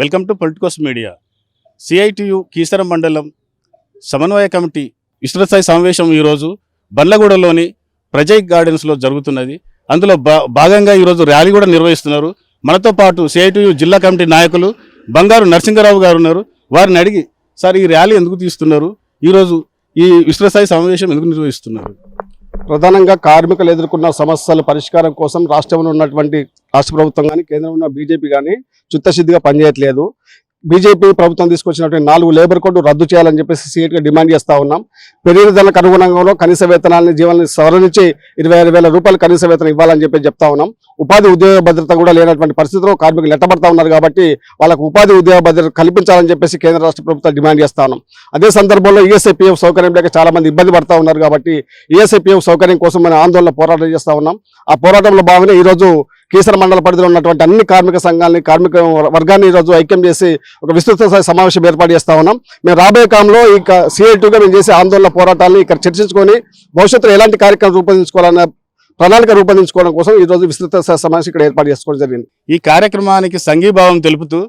Welcome to politicos media. CITU Keesaram మండలం సమన్వయ committee విస్తృతస్థాయి సమావేశం ఈరోజు బండ్లగూడలోని ప్రజై గార్డెన్స్లో జరుగుతున్నది. అందులో భా భాగంగా ఈరోజు ర్యాలీ కూడా నిర్వహిస్తున్నారు. మనతో పాటు సిఐటియు జిల్లా కమిటీ నాయకులు బంగారు నరసింగరావు గారు ఉన్నారు. వారిని అడిగి సార్ ఈ ర్యాలీ ఎందుకు తీస్తున్నారు? ఈరోజు ఈ విస్తృతస్థాయి సమావేశం ఎందుకు నిర్వహిస్తున్నారు? ప్రధానంగా కార్మికులు ఎదుర్కొన్న సమస్యల పరిష్కారం కోసం రాష్ట్రంలో ఉన్నటువంటి రాష్ట్ర ప్రభుత్వం కానీ కేంద్రంలో ఉన్న బీజేపీ కానీ చిత్తశుద్ధిగా పనిచేయట్లేదు. బీజేపీ ప్రభుత్వం తీసుకొచ్చినటువంటి నాలుగు లేబర్ కోడ్ రద్దు చేయాలని చెప్పేసి సీఎట్గా డిమాండ్ చేస్తూ ఉన్నాం. పెరిగిన ధరలకు అనుగుణంగా కనీస వేతనాలని జీవనాన్ని సవరించి ఇరవై ఆరు వేల రూపాయలు కనీస వేతనం ఇవ్వాలని చెప్పి చెప్తా ఉన్నాం. ఉపాధి ఉద్యోగ భద్రత కూడా లేనటువంటి పరిస్థితిలో కార్మికులు ఎట్టబడతా ఉన్నారు కాబట్టి వాళ్ళకు ఉపాధి ఉద్యోగ భద్రత కల్పించాలని చెప్పేసి కేంద్ర రాష్ట్ర ప్రభుత్వం డిమాండ్ చేస్తా ఉన్నాం. అదే సందర్భంలో ఈఎస్ఐపిఎఫ్ సౌకర్యం లేక చాలా మంది ఇబ్బంది పడతా ఉన్నారు కాబట్టి ఈఎస్ఐపిఎఫ్ సౌకర్యం కోసం మనం ఆందోళన పోరాటం చేస్తా ఉన్నాం. ఆ పోరాటంలో భాగంగా ఈరోజు కీసర మండల పరిధిలో ఉన్నటువంటి అన్ని కార్మిక సంఘాలని కార్మిక వర్గాన్ని ఈరోజు ఐక్యం చేసి ఒక విస్తృత స్థాయి సమావేశం ఏర్పాటు చేస్తా ఉన్నాం. మేము రాబోయే కాలంలో ఇక సిఐటిగా మేము చేసే ఆందోళన పోరాటాలను ఇక్కడ చర్చించుకొని భవిష్యత్తులో ఎలాంటి కార్యక్రమం రూపొందించుకోవాలన్న ప్రణాళిక రూపొందించుకోవడం కోసం ఈ రోజు విస్తృత స్థాయి సమావేశం ఇక్కడ ఏర్పాటు చేసుకోవడం జరిగింది. ఈ కార్యక్రమానికి సంఘీభావం తెలుపుతూ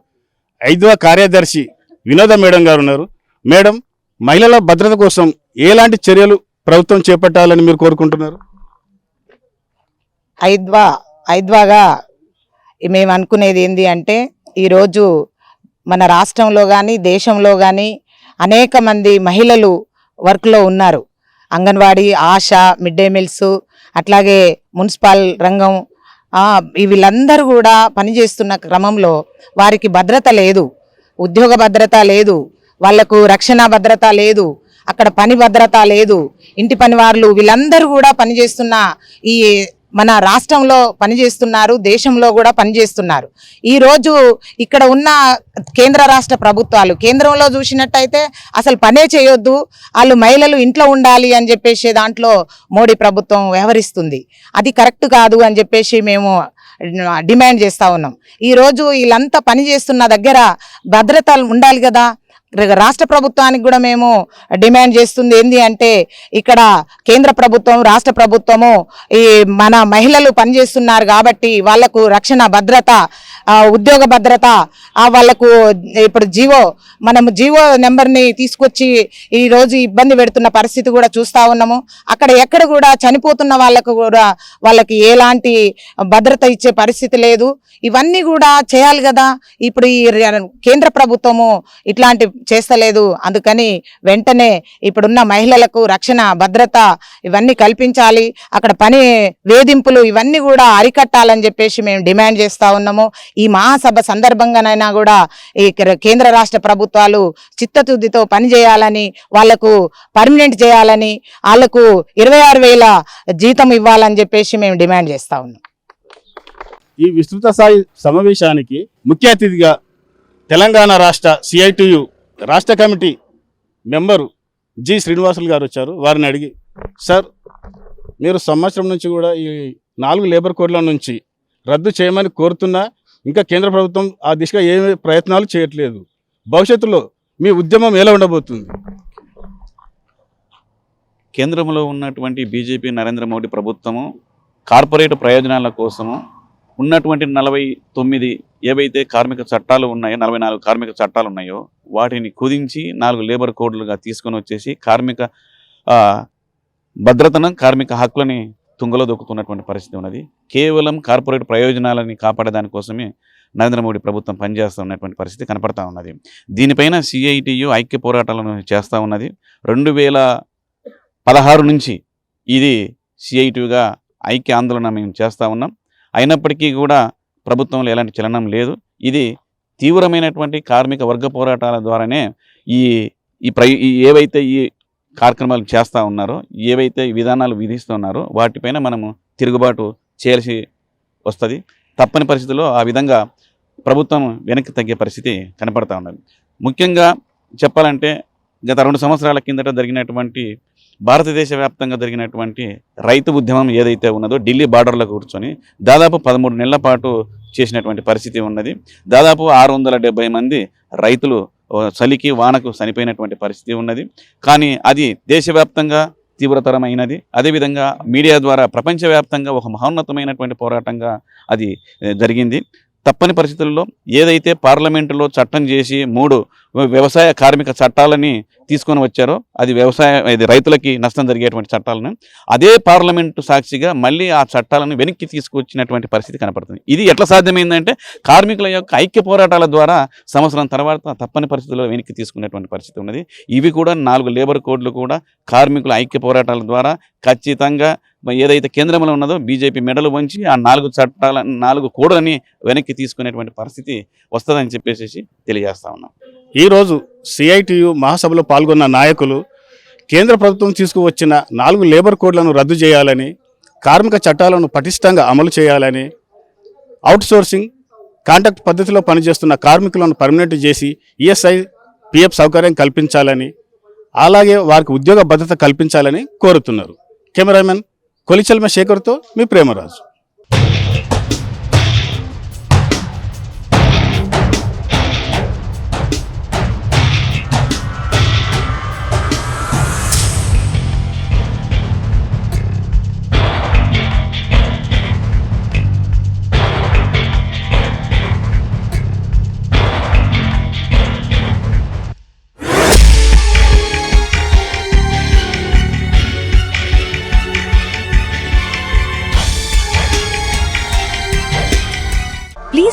ఐదవ కార్యదర్శి వినోద మేడం గారు ఉన్నారు. మేడం మహిళల భద్రత కోసం ఎలాంటి చర్యలు ప్రభుత్వం చేపట్టాలని మీరు కోరుకుంటున్నారు? ఐద్వా ఐద్వాగా మేము అనుకునేది ఏంటి అంటే ఈరోజు మన రాష్ట్రంలో కానీ దేశంలో కానీ అనేక మంది మహిళలు వర్క్లో ఉన్నారు. Anganwadi ASHA mid day meals అట్లాగే మున్సిపల్ రంగం వీళ్ళందరూ కూడా పనిచేస్తున్న క్రమంలో వారికి భద్రత లేదు. ఉద్యోగ భద్రత లేదు. వాళ్ళకు రక్షణ భద్రత లేదు. అక్కడ పని భద్రత లేదు. ఇంటి పని వాళ్ళు వీళ్ళందరూ కూడా పనిచేస్తున్న ఈ మన రాష్ట్రంలో పనిచేస్తున్నారు దేశంలో కూడా పనిచేస్తున్నారు. ఈ రోజు ఇక్కడ ఉన్న కేంద్ర రాష్ట్ర ప్రభుత్వాలు కేంద్రంలో చూసినట్టయితే అసలు పనే చేయొద్దు వాళ్ళు మహిళలు ఇంట్లో ఉండాలి అని చెప్పేసి దాంట్లో మోడీ ప్రభుత్వం వ్యవహరిస్తుంది. అది కరెక్ట్ కాదు అని చెప్పేసి మేము డిమాండ్ చేస్తూ ఉన్నాం. ఈ రోజు వీళ్ళంతా పని చేస్తున్న దగ్గర భద్రత ఉండాలి కదా రాష్ట్ర ప్రభుత్వానికి కూడా మేము డిమాండ్ చేస్తుంది ఏంది అంటే ఇక్కడ కేంద్ర ప్రభుత్వం రాష్ట్ర ప్రభుత్వము ఈ మన మహిళలు పనిచేస్తున్నారు కాబట్టి వాళ్ళకు రక్షణ భద్రత ఉద్యోగ భద్రత వాళ్ళకు వాళ్ళకు ఇప్పుడు జీవో మనము జీవో నెంబర్ని తీసుకొచ్చి ఈ రోజు ఇబ్బంది పెడుతున్న పరిస్థితి కూడా చూస్తా ఉన్నాము. అక్కడ ఎక్కడ కూడా చనిపోతున్న వాళ్ళకు కూడా వాళ్ళకి ఎలాంటి భద్రత ఇచ్చే పరిస్థితి లేదు. ఇవన్నీ కూడా చేయాలి కదా. ఇప్పుడు ఈ కేంద్ర ప్రభుత్వము ఇట్లాంటి చేస్తలేదు. అందుకని వెంటనే ఇప్పుడున్న మహిళలకు రక్షణ భద్రత ఇవన్నీ కల్పించాలి. అక్కడ పని వేధింపులు ఇవన్నీ కూడా అరికట్టాలని చెప్పేసి మేము డిమాండ్ చేస్తా ఉన్నాము. ఈ మహాసభ సందర్భంగానైనా కూడా ఈ కేంద్ర రాష్ట్ర ప్రభుత్వాలు చిత్తశుద్ధితో పనిచేయాలని వాళ్ళకు పర్మనెంట్ చేయాలని వాళ్ళకు ఇరవై ఆరు వేల జీతం ఇవ్వాలని చెప్పేసి మేము డిమాండ్ చేస్తా ఉన్నాం. ఈ విస్తృత స్థాయి సమావేశానికి ముఖ్య అతిథిగా తెలంగాణ రాష్ట్ర సిఐటియు రాష్ట్ర కమిటీ మెంబరు జి శ్రీనివాసులు గారు వచ్చారు. వారిని అడిగి సార్ మీరు సంవత్సరం నుంచి కూడా ఈ నాలుగు లేబర్ కోడ్ల నుంచి రద్దు చేయమని కోరుతున్నా ఇంకా కేంద్ర ప్రభుత్వం ఆ దిశగా ఏ ప్రయత్నాలు చేయట్లేదు. భవిష్యత్తులో మీ ఉద్యమం ఎలా ఉండబోతుంది? కేంద్రంలో ఉన్నటువంటి బీజేపీ నరేంద్ర మోడీ ప్రభుత్వము కార్పొరేట్ ప్రయోజనాల కోసము ఉన్నటువంటి నలభై తొమ్మిది ఏవైతే కార్మిక చట్టాలు ఉన్నాయో నలభై నాలుగు కార్మిక చట్టాలు ఉన్నాయో వాటిని కుదించి నాలుగు లేబర్ కోడ్లుగా తీసుకొని వచ్చేసి కార్మిక భద్రతను కార్మిక హక్కులని తుంగలో దొక్కుతున్నటువంటి పరిస్థితి ఉన్నది. కేవలం కార్పొరేట్ ప్రయోజనాలని కాపాడేదాని కోసమే నరేంద్ర మోడీ ప్రభుత్వం పనిచేస్తున్నటువంటి పరిస్థితి కనపడతా ఉన్నది. దీనిపైన సిఐటియు ఐక్య పోరాటాలను చేస్తూ ఉన్నది. రెండు వేల పదహారు నుంచి ఇది సిఐటియుగా ఐక్య ఆందోళన మేము చేస్తూ ఉన్నాం. అయినప్పటికీ కూడా ప్రభుత్వంలో ఎలాంటి చలనం లేదు. ఇది తీవ్రమైనటువంటి కార్మిక వర్గ పోరాటాల ద్వారానే ఈ ఈ ప్ర ఈ ఏవైతే ఈ కార్యక్రమాలు చేస్తూ ఉన్నారో ఏవైతే విధానాలు విధిస్తున్నారో వాటిపైన మనము తిరుగుబాటు చేయాల్సి వస్తుంది. తప్పని పరిస్థితుల్లో ఆ విధంగా ప్రభుత్వం వెనక్కి తగ్గే పరిస్థితి కనపడతా ఉన్నది. ముఖ్యంగా చెప్పాలంటే గత రెండు సంవత్సరాల కిందట జరిగినటువంటి భారతదేశ వ్యాప్తంగా జరిగినటువంటి రైతు ఉద్యమం ఏదైతే ఉన్నదో ఢిల్లీ బార్డర్లో కూర్చొని దాదాపు పదమూడు నెలల పాటు చేసినటువంటి పరిస్థితి ఉన్నది. దాదాపు ఆరు వందల డెబ్బై మంది రైతులు చలికి వానకు చనిపోయినటువంటి పరిస్థితి ఉన్నది. కానీ అది దేశవ్యాప్తంగా తీవ్రతరమైనది. అదేవిధంగా మీడియా ద్వారా ప్రపంచవ్యాప్తంగా ఒక మహోన్నతమైనటువంటి పోరాటంగా అది జరిగింది. తప్పని పరిస్థితుల్లో ఏదైతే పార్లమెంటులో చట్టం చేసి మూడు వ్యవసాయ కార్మిక చట్టాలని తీసుకొని వచ్చారో అది వ్యవసాయం ఇది రైతులకి నష్టం జరిగేటువంటి చట్టాలను అదే పార్లమెంటు సాక్షిగా మళ్ళీ ఆ చట్టాలను వెనక్కి తీసుకొచ్చినటువంటి పరిస్థితి కనపడుతుంది. ఇది ఎట్లా సాధ్యమైందంటే కార్మికుల యొక్క ఐక్య పోరాటాల ద్వారా సంవత్సరం తర్వాత తప్పని పరిస్థితుల్లో వెనక్కి తీసుకునేటువంటి పరిస్థితి ఉన్నది. ఇవి కూడా నాలుగు లేబర్ కోడ్లు కూడా కార్మికుల ఐక్య పోరాటాల ద్వారా ఖచ్చితంగా ఏదైతే కేంద్రంలో ఉన్నదో బీజేపీ మెడలు వంచి ఆ నాలుగు చట్టాల నాలుగు కోడలని వెనక్కి తీసుకునేటువంటి పరిస్థితి వస్తుందని చెప్పేసి తెలియజేస్తా ఉన్నాం. ఈరోజు సిఐటియు మహాసభలో పాల్గొన్న నాయకులు కేంద్ర ప్రభుత్వం తీసుకువచ్చిన నాలుగు లేబర్ కోడ్లను రద్దు చేయాలని కార్మిక చట్టాలను పటిష్టంగా అమలు చేయాలని అవుట్సోర్సింగ్ కాంట్రాక్ట్ పద్ధతిలో పనిచేస్తున్న కార్మికులను పర్మనెంట్ చేసి ఈఎస్ఐ పిఎఫ్ సౌకర్యం కల్పించాలని అలాగే వారికి ఉద్యోగ భద్రత కల్పించాలని కోరుతున్నారు. కెమెరామెన్ కొలిచల్మ శేఖర్తో మీ Premaraju.